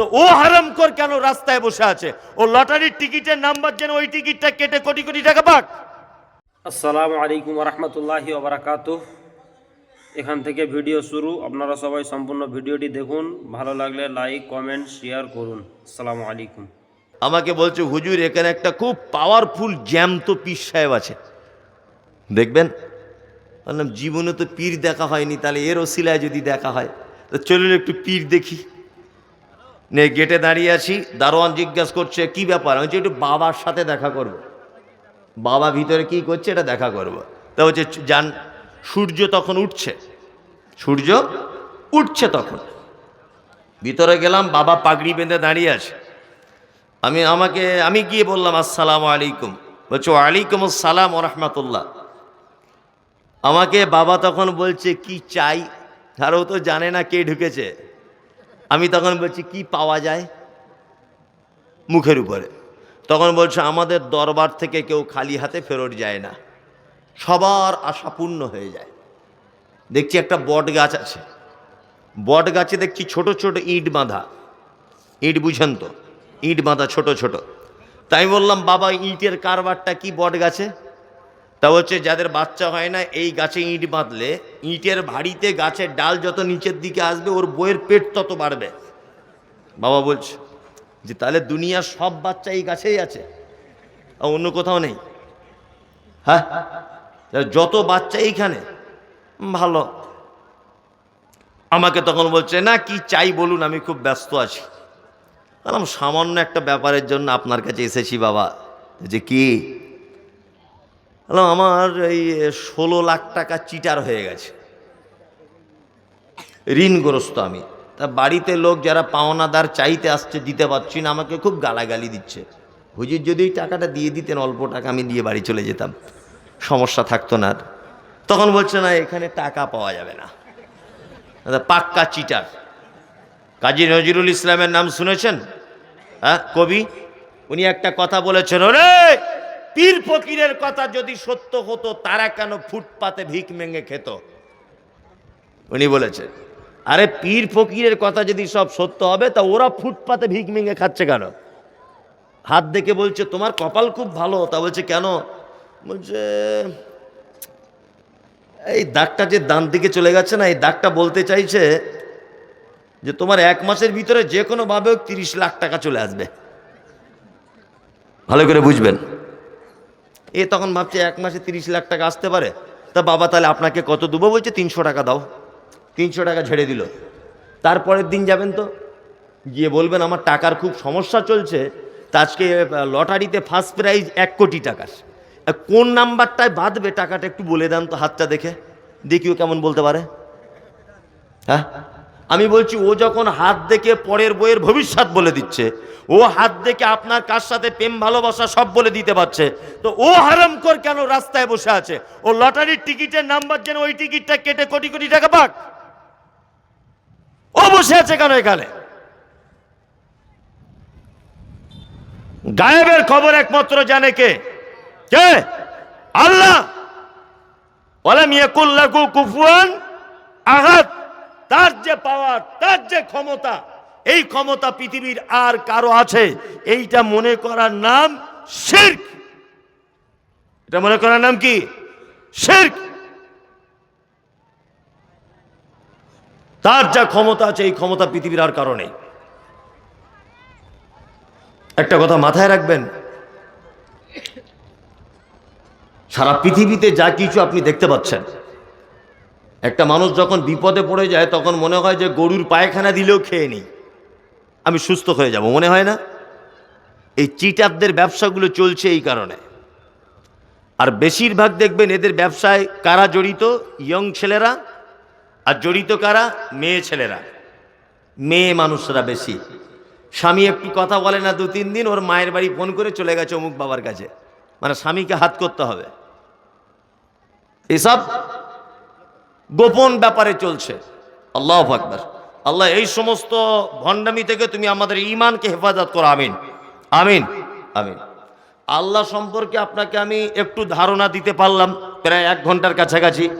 তো ও হারাম কর কেন রাস্তায় বসে আছে? ও লটারির টিকিটের নাম্বার যেন ওই টিকিটটা কেটে কোটি কোটি টাকা পাক। আসসালামু আলাইকুম রহমতুল্লাহি ওবরাকাত এখান থেকে ভিডিও শুরু। আপনারা সবাই সম্পূর্ণ ভিডিওটি দেখুন। ভালো লাগলে লাইক কমেন্ট শেয়ার করুন। আসসালামু আলাইকুম। আমাকে বলছে হুজুর এখানে একটা খুব পাওয়ারফুল জ্যান্ত পীর সাহেব আছে। দেখবেন? বললাম জীবনে তো পীর দেখা হয়নি তাহলে এর ওসিলায় যদি দেখা হয় তো চলুন একটু পীর দেখি। নে, গেটে দাঁড়িয়ে আছি। দারোয়ান জিজ্ঞাসা করছে, কি ব্যাপার? আমি একটু বাবার সাথে দেখা করব। বাবা ভিতরে কি করছে, এটা দেখা করব। তা হচ্ছে যান, সূর্য তখন উঠছে। সূর্য উঠছে তখন। ভিতরে গেলাম, বাবা পাগড়ি বেঁধে দাঁড়িয়ে আছে। আমি আমাকে, আমি গিয়ে বললাম, আসসালামু আলাইকুম। বলছো, ওয়ালাইকুম আসসালাম রহমতুল্লাহ। আমাকে বাবা তখন বলছে, কি চাই? আর ও তো জানে না কে ঢুকেছে। আমি তখন বলছি, কি পাওয়া যায়? মুখের উপরে। তখন বলছে, আমাদের দরবার থেকে কেউ খালি হাতে ফেরত যায় না। সবার আশা পূর্ণ হয়ে যায়। দেখছি একটা বট গাছ আছে। বট গাছে দেখছি ছোট ছোট ইট বাঁধা। ইট বুঝেন তো, ইট বাঁধা ছোট ছোট। তাই বললাম, বাবা, ইটের কারবারটা কি বট গাছে? তা হচ্ছে যাদের বাচ্চা হয় না, এই গাছে ইঁট বাঁধলে, ইটের ভারিতে গাছের ডাল যত নিচের দিকে আসবে, ওর বইয়ের পেট তত বাড়বে। বাবা বলছে, যে তাহলে দুনিয়ার সব বাচ্চা এই গাছেই আছে, আর অন্য কোথাও নেই। হ্যাঁ? যত বাচ্চা এইখানে, ভালো। আমাকে তখন বলছে, না, কি চাই বলুন, আমি খুব ব্যস্ত আছি। বললাম, সামান্য একটা ব্যাপারের জন্য আপনার কাছে এসেছি বাবা। যে কি? বললাম, আমার এই ষোলো লাখ টাকা চিটার হয়ে গেছে। ঋণগ্রস্ত আমি। তা বাড়িতে লোক যারা পাওনাদার চাইতে আসছে, দিতে পারছি না, আমাকে খুব গালাগালি দিচ্ছে। হুজুর, যদি ওই টাকাটা দিয়ে দিতেন, অল্প টাকা আমি দিয়ে বাড়ি চলে যেতাম। সমস্যা থাকতো না। তখন বলছে, না, এখানে টাকা পাওয়া যাবে না। পাক্কা চিটার। কাজী নজরুল ইসলামের নাম শুনেছেন? হ্যাঁ কবি? উনি একটা কথা বলেছেন, ওরে পীর ফকিরের কথা যদি সত্য হতো, তারা কেন ফুটপাতে ভিক মেঙে খেত? উনি বলেছেন, আরে পীর ফকিরের কথা যদি সব সত্য হবে, তা ওরা ফুটপাতে ভিক মেঙে খাচ্ছে কেন? হাত দেখে বলছে, তোমার কপাল খুব ভালো। তা বলছে, কেন? বলছে, এই দাগটা যে ডান দিকে চলে গেছে না, এই দাগটা বলতে চাইছে যে তোমার এক মাসের ভিতরে যে কোনোভাবে হোক তিরিশ লাখ টাকা চলে আসবে। ভালো করে বুঝবেন। এ তখন ভাবছে এক মাসে তিরিশ লাখ টাকা আসতে পারে। তা বাবা তাহলে আপনাকে কত দেবো? বলছে তিনশো টাকা দাও। তিনশো টাকা ঝেড়ে দিল। তারপরের দিন যাবেন তো? গিয়ে বলবেন, আমার টাকার খুব সমস্যা চলছে। তা আজকে লটারিতে ফার্স্ট প্রাইজ এক কোটি টাকার। কোন নাম্বারটায় বাঁধবে? টাকাটা একটু বলে দেন তো হাতটা দেখে। দেখিও কেমন বলতে পারে। হ্যাঁ? আমি বলছি, ও যখন হাত দেখে পরের বইয়ের ভবিষ্যৎ বলে দিচ্ছে, ও হাত দেখে আপনার কার সাথে প্রেম, ভালোবাসা সব বলে দিতে পারছে, তো ও হারাম কর কেন রাস্তায় বসে আছে? ও লটারির টিকিটের নাম্বার যেন ওই টিকিটটা কেটে কোটি কোটি টাকা পাক। ও বসে আছে কেন এখানে? গায়েবের খবর একমাত্র জানে কে? কে? আল্লাহ। ওয়ালাম ইয়াকুল্লাহু কুফুয়ান আহাদ। যে পাওয়ার, তার যে ক্ষমতা, এই ক্ষমতা পৃথিবীর আর কারও আছে। এইটা মনে করার নাম শির্ক। এটা মনে করার নাম কি? শির্ক। তার যা ক্ষমতা আছে, এই ক্ষমতা পৃথিবীর আর কারও নেই। একটা কথা মাথায় রাখবেন। সারা পৃথিবীতে যা কিছু আপনি দেখতে পাচ্ছেন একটা মানুষ যখন বিপদে পড়ে যায়, তখন মনে হয় যে গরুর পায়খানা দিলেও খেয়ে নিই। আমি সুস্থ হয়ে যাব, মনে হয় না? এই চিটারদের ব্যবসাগুলো চলছে এই কারণে। আর বেশিরভাগ দেখবেন এদের ব্যবসায় কারা জড়িত? ইয়ং ছেলেরা। আর জড়িত কারা? মেয়ে ছেলেরা। মেয়ে মানুষরা বেশি। স্বামী একটু কথা বলে না দু, তিন দিন, ওর মায়ের বাড়ি ফোন করে চলে গেছে অমুক বাবার কাছে। মানে স্বামীকে হাত করতে হবে। এসব গোপন ব্যাপারে চলছে। আল্লাহ আকবর। আল্লাহ এই সমস্ত ভণ্ডামি থেকে তুমি আমাদের ইমানকে হেফাজত করো। আমিন। আমিন। আমিন। আল্লাহ সম্পর্কে আপনাকে আমি একটু ধারণা দিতে পারলাম। প্রায় এক ঘণ্টার কাছাকাছি।